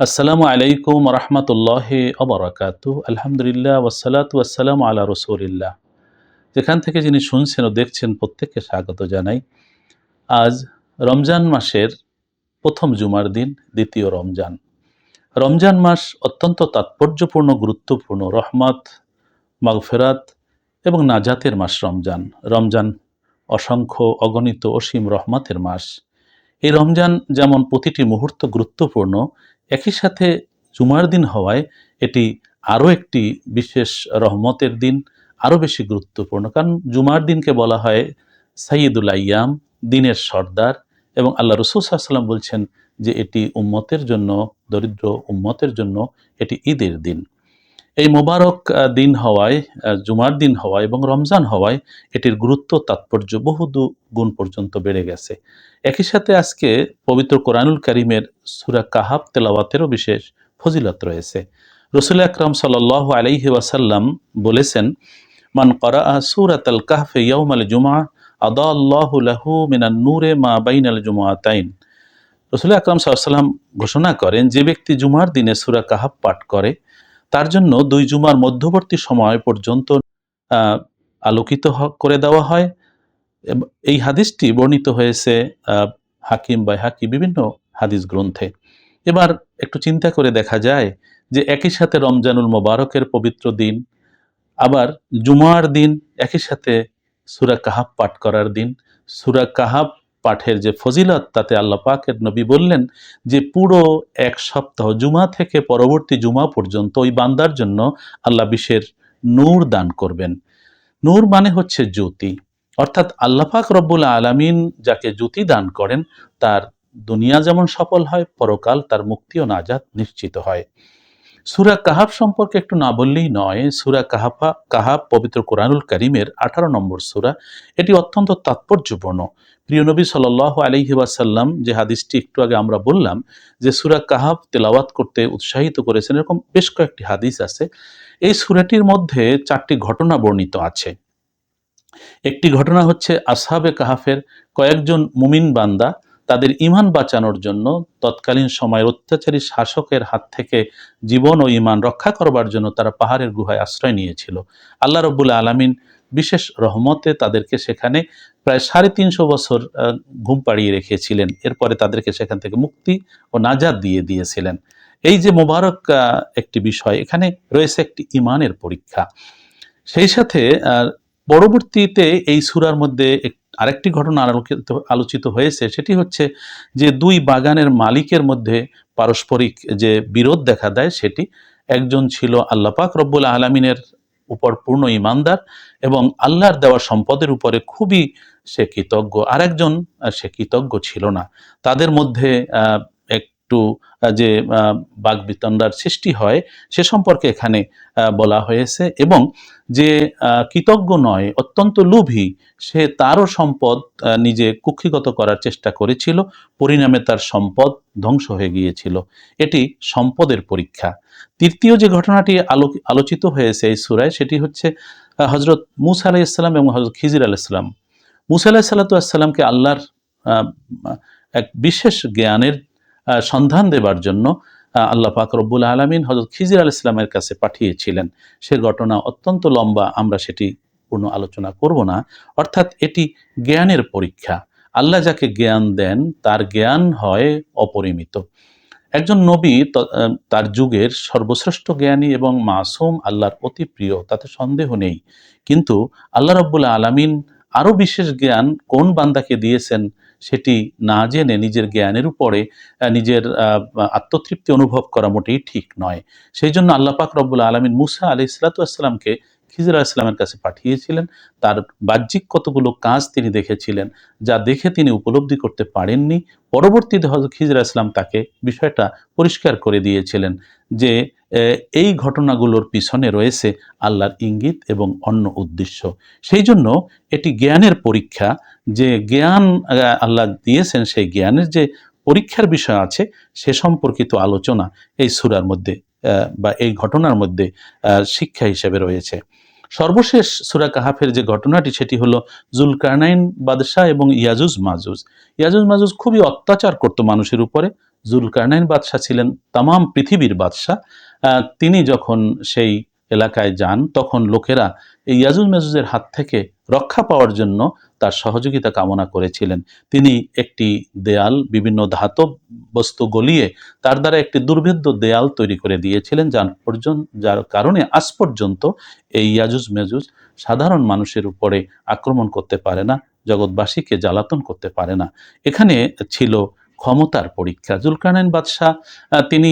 আসসালামু আলাইকুম রহমতুল্লাহ অবরাকাত। আলহামদুলিল্লাহ ওসালাত ওয়াসালাম আল্লাহ রসুলিল্লাহ। যেখান থেকে যিনি শুনছেন ও দেখছেন প্রত্যেককে স্বাগত জানাই। আজ রমজান মাসের প্রথম জুমার দিন, দ্বিতীয় রমজান। রমজান মাস অত্যন্ত তাৎপর্যপূর্ণ, গুরুত্বপূর্ণ, রহমত, মাগফেরাত এবং নাজাতের মাস রমজান। রমজান অসংখ্য অগণিত অসীম রহমতের মাস। এই রমজান যেমন প্রতিটি মুহূর্ত গুরুত্বপূর্ণ একই সাথে জুমার দিন হওয়ায় এটি আরও একটি বিশেষ রহমতের দিন, আরও বেশি গুরুত্বপূর্ণ। কারণ জুমার দিনকে বলা হয় সাইয়দুল আয়াম দিনের সর্দার এবং আল্লাহ রসুল সাল্লাম বলছেন যে এটি উম্মতের জন্য, দরিদ্র উম্মতের জন্য এটি ঈদের দিন। এই মোবারক দিন হওয়ায় জুমার দিন হওয়ায় এবং রমজান হওয়ায় এটির গুরুত্ব, তাৎপর্য বহু গুণ পর্যন্ত বেড়ে গেছে। একই সাথে আজকে পবিত্র কোরআনুল করিমের সুরা কাহাব তেলাওয়াতেরও বিশেষ ফজিলত রয়েছে। রসুল আকরাম সাল আলাইহি ওয়াসাল্লাম বলেছেন, মান করা সুরাত আল কাহফে ইয়ৌমাল জুমা আদা আল্লাহ লাহু মিনান নূরে মা বাইন আল জুমাতাইন রসুল আকরাম সাল্লাম ঘোষণা করেন, যে ব্যক্তি জুমার দিনে সুরা কাহাব পাঠ করে তার জন্য দুই জুমার মধ্যবর্তী সময় পর্যন্ত আলোকিত করে দেওয়া হয়। এই হাদিসটি বর্ণিত হয়েছে হাকিম বাই হাকি বিভিন্ন হাদিস গ্রন্থে। এবার একটু চিন্তা করে দেখা যায় যে একই সাথে রমজানুল মোবারকের পবিত্র দিন, আবার জুমার দিন একই সাথে সুরা কাহাব পাঠ করার দিন। সুরা কাহাব পাঠের যে ফজিলত, তাতে আল্লাহ পাকের নবী বললেন যে, পুরো এক সপ্তাহ জুমা থেকে পরবর্তী জুমা পর্যন্ত ওই বান্দার জন্য আল্লাহ বিশের নূর দান করবেন। নূর মানে হচ্ছে জ্যোতি। অর্থাৎ আল্লাহ পাক রব্বুল আলামিন যাকে জ্যোতি দান করেন, তার দুনিয়া যেমন সফল হয়, পরকাল তার মুক্তি ও নাজাত নিশ্চিত হয়। সুরা কাহাব সম্পর্কে একটু না বললেই নয়, সুরা কাহাফা কাহাব পবিত্র কোরআনুল করিমের আঠারো নম্বর সুরা, এটি অত্যন্ত তাৎপর্যপূর্ণ। প্রিয় নবী সাল আলহি ওয়াসাল্লাম যে হাদিসটি একটু আগে আমরা বললাম যে সুরা কাহাব তেলাওয়াত করতে উৎসাহিত করেছেন, এরকম বেশ কয়েকটি হাদিস আছে। এই সুরাটির মধ্যে চারটি ঘটনা বর্ণিত আছে। একটি ঘটনা হচ্ছে আসহাবে কাহাফের কয়েকজন মুমিন বান্দা তাদের ইমান বাঁচানোর জন্য তৎকালীন সময়ের অত্যাচারী শাসকের হাত থেকে জীবন ও ইমান রক্ষা করবার জন্য তারা পাহাড়ের গুহায় আশ্রয় নিয়েছিল। আল্লাহ রব্বুল আলামিন বিশেষ রহমতে তাদেরকে সেখানে প্রায় সাড়ে তিনশো বছর ঘুম পাড়িয়ে রেখেছিলেন। এরপরে তাদেরকে সেখান থেকে মুক্তি ও নাজাদ দিয়ে দিয়েছিলেন। এই যে মোবারক একটি বিষয়, এখানে রয়েছে একটি ইমানের পরীক্ষা। সেই সাথে পরবর্তীতে এই সুরার মধ্যে আরেকটি ঘটনা আলোকিত, আলোচিত হয়েছে, সেটি হচ্ছে যে দুই বাগানের মালিকের মধ্যে পারস্পরিক যে বিরোধ দেখা দেয়, সেটি একজন ছিল আল্লাপাক রব্বুল আলমিনের উপর পূর্ণ ইমানদার এবং আল্লাহর দেওয়া সম্পদের উপরে খুবই সে কৃতজ্ঞ। আরেকজন সে কৃতজ্ঞ ছিল না। তাদের মধ্যে একটু যে বাগবিতণ্ডার সৃষ্টি হয়, সে সম্পর্কে এখানে বলা হয়েছে এবং যে কৃতজ্ঞ নয়, অত্যন্ত লোভী, সে তারও সম্পদ নিজে কুক্ষিগত করার চেষ্টা করেছিল, পরিণামে তার সম্পদ ধ্বংস হয়ে গিয়েছিল। এটি সম্পদের পরীক্ষা। তৃতীয় যে ঘটনাটি আলো আলোচিত হয়েছে এই সুরায়, সেটি হচ্ছে হজরত মুসা আলাহ ইসলাম এবং হজরত খিজির আলাইসাল্লাম মুসা আলাহ সাল্লাতামকে আল্লাহর এক বিশেষ জ্ঞানের সন্ধান দেবার জন্য আল্লাহ পাক রব্বুল আলমিন হজরত খিজির আল ইসলামের কাছে পাঠিয়েছিলেন। সে ঘটনা অত্যন্ত লম্বা, আমরা সেটি পূর্ণ আলোচনা করব না। অর্থাৎ এটি জ্ঞানের পরীক্ষা। আল্লাহ যাকে জ্ঞান দেন, তার জ্ঞান হয় অপরিমিত। একজন নবী তার যুগের সর্বশ্রেষ্ঠ জ্ঞানী এবং মাসুম আল্লাহর অতি প্রিয়, তাতে সন্দেহ নেই। কিন্তু আল্লাহ রব্বুল আলামিন আরও বিশেষ জ্ঞান কোন বান্দাকে দিয়েছেন সেটি না জেনে নিজের জ্ঞানের উপরে নিজের আত্মতৃপ্তি অনুভব করা মোটেই ঠিক নয়। সেই জন্য আল্লাহ পাক রব্বুল আলমিন মুসা আলি ইসলাতামকে খিজির ইসলামের কাছে পাঠিয়েছিলেন। তার বাহ্যিক কতগুলো কাজ তিনি দেখেছিলেন, যা দেখে তিনি উপলব্ধি করতে পারেননি। পরবর্তীতে হজরত খিজির ইসলাম তাকে বিষয়টা পরিষ্কার করে দিয়েছিলেন যে এই ঘটনাগুলোর পিছনে রয়েছে আল্লাহর ইঙ্গিত এবং অন্য উদ্দেশ্য। সেই জন্য এটি জ্ঞানের পরীক্ষা। যে জ্ঞান আল্লাহ দিয়েছেন সেই জ্ঞানের যে পরীক্ষার বিষয় আছে, সে সম্পর্কিত আলোচনা এই সুরার মধ্যে বা এই ঘটনার মধ্যে শিক্ষা হিসেবে রয়েছে। সর্বশেষ সুরা কাহাফের যে ঘটনাটি, সেটি হলো জুলকারনাইন বাদশাহ এবং ইয়াজুজ মাজুজ। ইয়াজুজ মাজুজ খুবই অত্যাচার করত মানুষের উপরে। জুলকারনাইন বাদশাহ ছিলেন তামাম পৃথিবীর বাদশাহ। তিনি যখন সেই এলাকায় যান, তখন লোকেরা এই ইয়াজুজ মেজুজের হাত থেকে রক্ষা পাওয়ার জন্য তার সহযোগিতা কামনা করেছিলেন। তিনি একটি দেয়াল, বিভিন্ন ধাতব বস্তু গলিয়ে তার দ্বারা একটি দুর্ভেদ্য দেয়াল তৈরি করে দিয়েছিলেন, যার পর্যন্ত যার কারণে আজ পর্যন্ত এই ইয়াজুজ মেজুজ সাধারণ মানুষের উপরে আক্রমণ করতে পারে না, জগৎবাসীকে জ্বালাতন করতে পারে না। এখানে ছিল ক্ষমতার পরীক্ষা। জুলকারনাইন বাদশাহ তিনি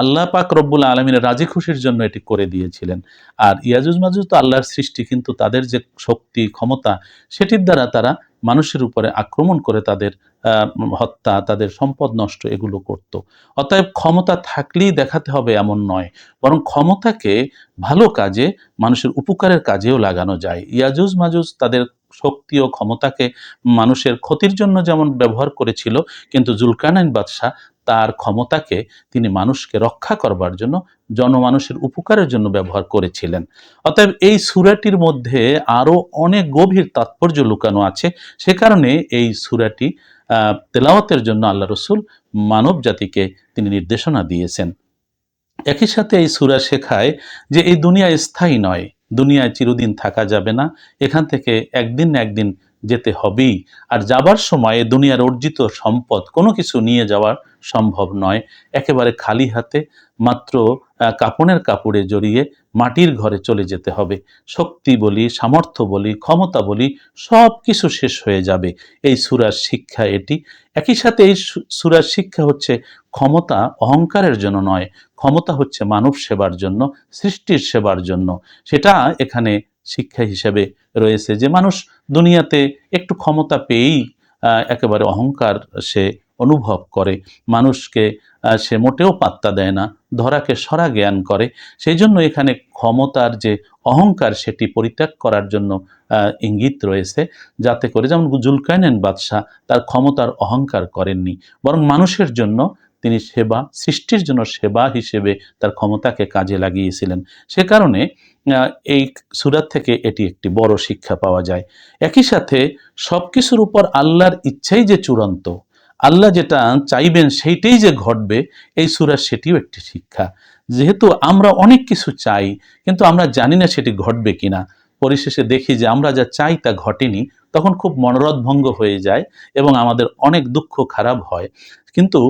আল্লাহ পাক রব্বুল আলমিনের রাজি খুশির জন্য এটি করে দিয়েছিলেন। আর ইয়াজুজ মাজুজ তো আল্লাহর সৃষ্টি, কিন্তু তাদের যে শক্তি, ক্ষমতা, সেটির দ্বারা তারা মানুষের উপরে আক্রমণ করে তাদের হত্যা, তাদের সম্পদ নষ্ট এগুলো করত। অতএব ক্ষমতা থাকলেই দেখাতে হবে এমন নয়, বরং ক্ষমতাকে ভালো কাজে, মানুষের উপকারের কাজেও লাগানো যায়। ইয়াজুজ মাজুজ তাদের শক্তি ও ক্ষমতাকে মানুষের ক্ষতির জন্য যেমন ব্যবহার করেছিল, কিন্তু জুলকানাইন বাদশাহ তার ক্ষমতাকে তিনি মানুষকে রক্ষা করবার জন্য, জনমানুষের উপকারের জন্য ব্যবহার করেছিলেন। অতএব এই সুরাটির মধ্যে আরও অনেক গভীর তাৎপর্য লুকানো আছে। সে কারণে এই সুরাটি তেলাওয়াতের জন্য আল্লাহ রসুল মানব জাতিকে তিনি নির্দেশনা দিয়েছেন। একই সাথে এই সুরা শেখায় যে এই দুনিয়া স্থায়ী নয় দুনিয়ায় চিরদিন থাকা যাবে না। এখান থেকে একদিন না একদিন যেতে হবেই। আর যাবার সময় দুনিয়ার অর্জিত সম্পদ কোনো কিছু নিয়ে যাওয়ার সম্ভব নয়। একেবারে খালি হাতে মাত্র কাপনের কাপড়ে জড়িয়ে মাটির ঘরে চলে যেতে হবে। শক্তি বলি, সামর্থ্য বলি, ক্ষমতা বলি সব কিছু শেষ হয়ে যাবে। এই সুরার শিক্ষা এটি। একই সাথে এই সুরার শিক্ষা হচ্ছে ক্ষমতা অহংকারের জন্য নয়। ক্ষমতা হচ্ছে মানব সেবার জন্য, সৃষ্টির সেবার জন্য। সেটা এখানে শিক্ষা হিসেবে রয়েছে। যে মানুষ দুনিয়াতে একটু ক্ষমতা পেয়েই একেবারে অহংকার সে অনুভব করে। মানুষকে সে মোটেও পাত্তা দেয় না, ধরাকে সরা জ্ঞান করে। সেই জন্য এখানে ক্ষমতার যে অহংকার সেটি পরিত্যাগ করার জন্য ইঙ্গিত রয়েছে। যাতে করে যেমন জুলকাইনেন বাদশাহ তার ক্ষমতার অহংকার করেননি, বরং মানুষের জন্য তিনি সেবা, সৃষ্টির জন্য সেবা হিসেবে তার ক্ষমতাকে কাজে লাগিয়েছিলেন। সে কারণে এই সুরাত থেকে এটি একটি বড় শিক্ষা পাওয়া যায়। একই সাথে সব কিছুর উপর আল্লাহর ইচ্ছাই যে চূড়ান্ত, আল্লাহ যেটা চাইবেন সেইটাই যে ঘটবে, এই সুরার সেটিও একটি শিক্ষা। যেহেতু আমরা অনেক কিছু চাই, কিন্তু আমরা জানি না সেটি ঘটবে কিনা। পরিশেষে দেখি যে আমরা যা চাই তা ঘটেনি, তখন খুব মনোরথ ভঙ্গ হয়ে যায় এবং আমাদের অনেক দুঃখ খারাপ হয়। কিন্তু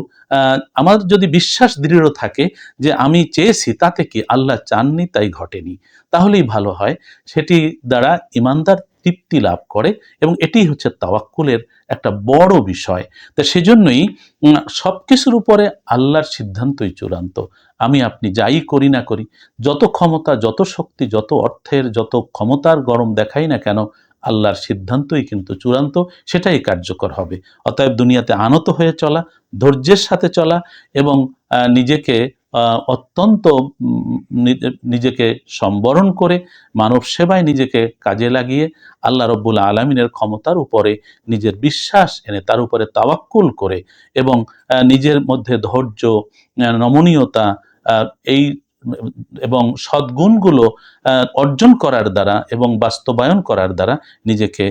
আমার যদি বিশ্বাস দৃঢ় থাকে যে আমি চেয়েছি তাতে কি আল্লাহ চাননি, তাই ঘটেনি। তাহলেই ভালো হয়। সেটি দ্বারা ইমানদার তৃপ্তি লাভ করে এবং এটি হচ্ছে তাওয়াক্কুলের একটা বড় বিষয়। তা সেজন্যই সব কিছুর উপরে আল্লাহর সিদ্ধান্তই চূড়ান্ত। আমি আপনি যাই করি না করি, যত ক্ষমতা, যত শক্তি, যত অর্থের, যত ক্ষমতার গরম দেখাই না কেন, আল্লাহর সিদ্ধান্তই কিন্তু চূড়ান্ত, সেটাই কার্যকর হবে। অতএব দুনিয়াতে আনত হয়ে চলা, ধৈর্যের সাথে চলা এবং নিজেকে অত্যন্ত নিজেকে সম্বরণ করে, মানব সেবায় নিজেকে কাজে লাগিয়ে আল্লাহ রব্বুল আলমিনের ক্ষমতার উপরে নিজের বিশ্বাস এনে তার উপরে তাওয়াক্কুল করে এবং নিজের মধ্যে ধৈর্য নমনীয়তা এই এবং সদ্গুণগুলো অর্জন করার দ্বারা এবং বাস্তবায়ন করার দ্বারা নিজেকে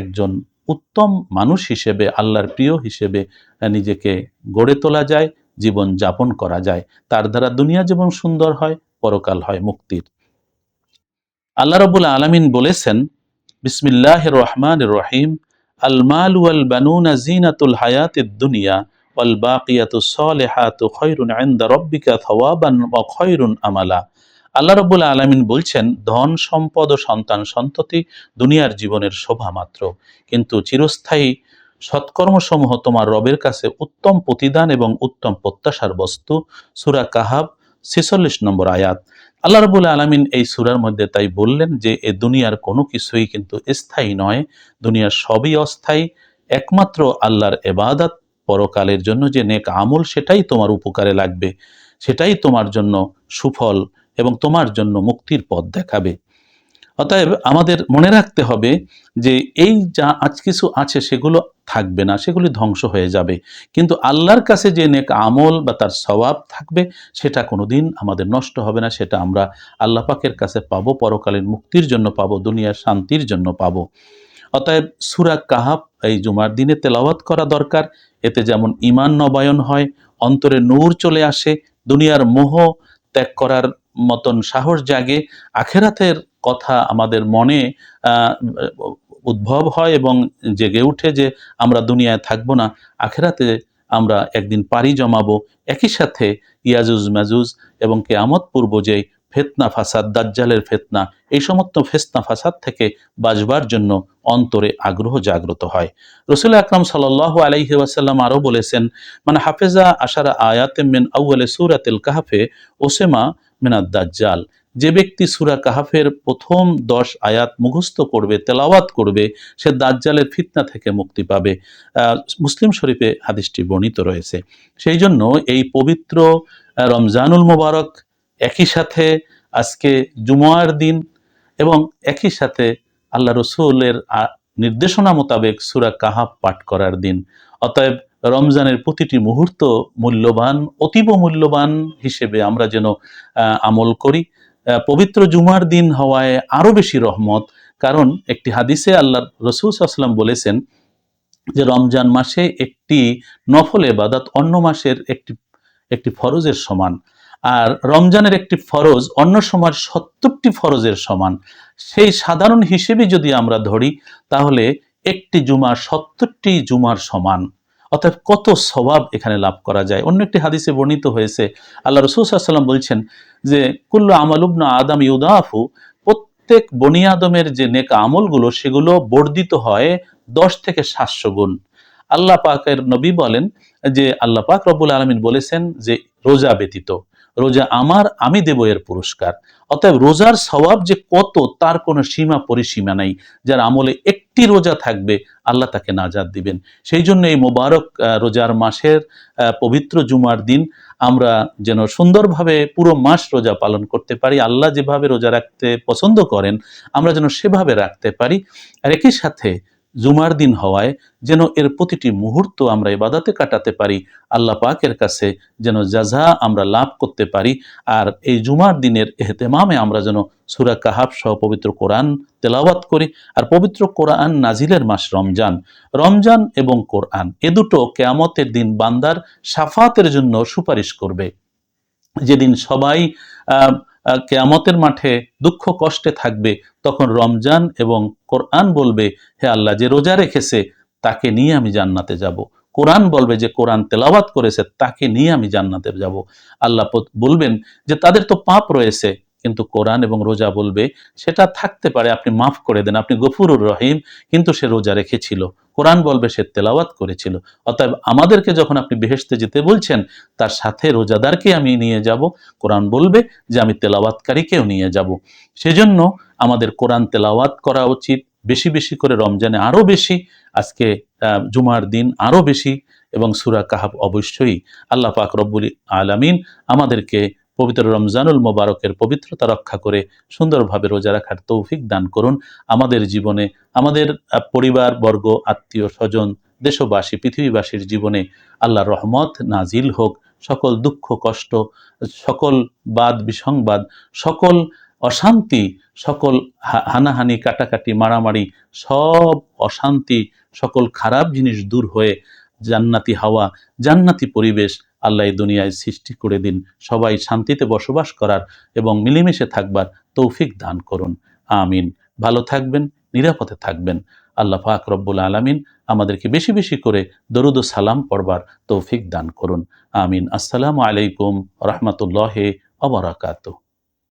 একজন উত্তম মানুষ হিসেবে, আল্লাহর প্রিয় হিসেবে নিজেকে গড়ে তোলা যায়। জীবন যাপন করা যায়, তার দ্বারা দুনিয়া যেমন সুন্দর হয়, পরকাল হয় মুক্তির। আল্লাহ রবুল আলমিন বলেছেন বিসমিল্লাহ রহমান রহিম আল মাল ওয়াল বানুনা দুনিয়া ওয়াল খৈরুন ইনদা রব্বিকা থাওয়াবান ওয়া খৈরুন আমালা। আল্লাহ রব্বুল আলামিন বলছেন, ধন, সম্পদ ও সন্তান সন্ততি দুনিয়ার জীবনের শোভা মাত্র কিন্তু চিরস্থায়ী সৎকর্মসমূহ তোমার রবের কাছে উত্তম প্রতিদান এবং উত্তম প্রত্যাশার বস্তু। সুরা কাহাব, ছেচল্লিশ নম্বর আয়াত। আল্লাহ রবুল আলমিন এই সুরার মধ্যে তাই বললেন যে, এ দুনিয়ার কোনো কিছুই কিন্তু স্থায়ী নয়। দুনিয়ার সবই অস্থায়ী। একমাত্র আল্লাহর এবাদাত পরকালের জন্য যে নেক আমল, সেটাই তোমার উপকারে লাগবে। সেটাই তোমার জন্য সুফল এবং তোমার জন্য মুক্তির পথ দেখাবে। অতএব আমাদের মনে রাখতে হবে যে এই যা আজ কিছু আছে সেগুলো থাকবে না, সেগুলি ধ্বংস হয়ে যাবে। কিন্তু আল্লাহর কাছে যে নেক আমল বা তার স্বভাব থাকবে, সেটা কোনো দিন আমাদের নষ্ট হবে না, সেটা আমরা আল্লাহ পাকের কাছে পাবো পরকালীন মুক্তির জন্য পাবো, দুনিয়ার শান্তির জন্য পাবো। অতএব সুরা কাহাব এই জুমার দিনে তেলাওয়াত করা দরকার। এতে যেমন ইমান নবায়ন হয়, অন্তরে নূর চলে আসে, দুনিয়ার মোহ ত্যাগ করার মতন সাহস জাগে, আখেরাতের কথা আমাদের মনে উদ্ভব হয় এবং জেগে উঠে যে আমরা দুনিয়ায় থাকব না, আখেরাতে আমরা একদিন পাড়ি জমাবো। একই সাথে ইয়াজুজ মাজুজ এবং কেয়ামত পূর্ব যে ফেতনা ফাসাদ, দাজ্জালের ফেতনা, এই সমস্ত ফেতনা ফাসাদ থেকে বাঁচবার জন্য অন্তরে আগ্রহ জাগ্রত হয়। রসুল আকরাম সাল আলাইহি ওয়াসাল্লাম আরও বলেছেন মানে হাফেজা আশারা আয়াতে মিন আউ্বালে সুরাতেল কাহাফে, ওসেমা মিনাদ দাজ্জাল। যে ব্যক্তি সুরা কাহাফের প্রথম দশ আয়াত মুখস্থ করবে, তেলাওয়াত করবে, সে দাজ্জালের ফিতনা থেকে মুক্তি পাবে। মুসলিম শরীফে হাদিসটি বর্ণিত রয়েছে। সেই জন্য এই পবিত্র রমজানুল মোবারক একই সাথে আজকে জুমার দিন এবং একই সাথে আল্লাহ রসুলের নির্দেশনা মোতাবেক সুরা কাহাব পাঠ করার দিন। অতএব রমজানের প্রতিটি মুহূর্ত মূল্যবান, অতীব মূল্যবান হিসেবে আমরা যেন আমল করি। পবিত্র জুমার দিন হওয়ায় আরও বেশি রহমত। কারণ একটি হাদিসে আল্লাহ রসুল আসলাম বলেছেন যে, রমজান মাসে একটি নফল এবাদত অন্য মাসের একটি একটি ফরজের সমান। আর রমজানের একটি ফরজ অন্য সময়ের সত্তরটি ফরজের সমান। সেই সাধারণ হিসেবে যদি আমরা ধরি, তাহলে একটি জুমা সত্তরটি জুমার সমান। অর্থাৎ কত স্বভাব এখানে লাভ করা যায়? অন্য একটি হাদিসে বর্ণিত হয়েছে, আল্লাহ রসুল সাল্লাম বলছেন যে, কুল্লু আমালুবনা আদাম ইউদাফু প্রত্যেক বনি আদমের যে নেক আমলগুলো, সেগুলো বর্ধিত হয় দশ থেকে সাতশো গুণ। আল্লাহ পাকের নবী বলেন যে, আল্লাহ পাক রব্বুল আলমিন বলেছেন যে, রোজা ব্যতীত, রোজা আমার, আমি দেব এর পুরস্কার। অতএব রোজার স্বভাব যে কত, তার কোনো সীমা পরিসীমা নাই, যার আমলে একটি রোজা থাকবে, আল্লাহ তাকে নাজাদ দিবেন। সেই জন্য এই মোবারক রোজার মাসের পবিত্র জুমার দিন আমরা যেন সুন্দরভাবে পুরো মাস রোজা পালন করতে পারি, আল্লাহ যেভাবে রোজা রাখতে পছন্দ করেন, আমরা যেন সেভাবে রাখতে পারি। আর একই সাথে জুমার দিন হওয়ায় যেন এর প্রতিটি মুহূর্ত আমরা ইবাদাতে কাটাতে পারি, আল্লাহ পাকের কাছে যেন যাজা আমরা লাভ করতে পারি, আর এই জুমার দিনের এহতেমামে আমরা যেন সুরা কাহাব সহ পবিত্র কোরআন তেলাওয়াত করি, আর পবিত্র কোরআন নাজিলের মাস রমজান। রমজান এবং কোরআন, এ দুটো কেয়ামতের দিন বান্দার সাফাতের জন্য সুপারিশ করবে। যেদিন সবাই কেয়ামতের মাঠে দুঃখ কষ্টে থাকবে, তখন রমজান এবং কোরআন বলবে, হে আল্লাহ, যে রোজা রেখেছে, তাকে নিয়ে আমি জান্নাতে যাব। কোরআন বলবে যে কোরআন তেলাওয়াত করেছে, তাকে নিয়ে আমি জান্নাতে যাব। আল্লাহ বলবেন যে তাদের তো পাপ রয়েছে কিন্তু কোরআন এবং রোজা বলবে, সেটা থাকতে পারে, আপনি মাফ করে দেন, আপনি গফুরুর রহিম, কিন্তু সে রোজা রেখেছিল। কোরআন বলবে, সে তেলাওয়াত করেছিল। অতএব আমাদেরকে যখন আপনি বেহেশতে যেতে বলছেন, তার সাথে রোজাদারকে আমি নিয়ে যাব। কোরআন বলবে যে, আমি তেলাওয়াতকারীকেও নিয়ে যাব। সেজন্য আমাদের কোরআন তেলাওয়াত করা উচিত। বেশি বেশি করে রমজানে আরও বেশি, আজকে জুমার দিন আরও বেশি, এবং সুরা কাহাব অবশ্যই আল্লাহ পাক রব্বুল আলামিন আমাদেরকে পবিত্র রমজানুল মোবারকের পবিত্রতা রক্ষা করে সুন্দরভাবে রোজা রাখার তৌফিক দান করুন। আমাদের জীবনে, আমাদের পরিবার, বর্গ, আত্মীয়, স্বজন, দেশবাসী, পৃথিবীবাসীর জীবনে আল্লাহর রহমত নাজিল হোক। সকল দুঃখ, কষ্ট, সকল বাদ, বিসংবাদ, সকল অশান্তি, সকল হানাহানি, কাটাকাটি, মারামারি, সব অশান্তি, সকল খারাপ জিনিস দূর হয়ে জান্নাতি হাওয়া, জান্নাতি পরিবেশ আল্লাহ এই দুনিয়ায় সৃষ্টি করে দিন। সবাই শান্তিতে বসবাস করার এবং মিলেমিশে থাকবার তৌফিক দান করুন। আমিন। ভালো থাকবেন, নিরাপদে থাকবেন। আল্লাহ পাক রব্বুল আলমিন আমাদেরকে বেশি বেশি করে দরুদ সালাম পড়বার তৌফিক দান করুন। আমিন। আসসালামু আলাইকুম রহমতুল্লাহ অবরাকাতুহ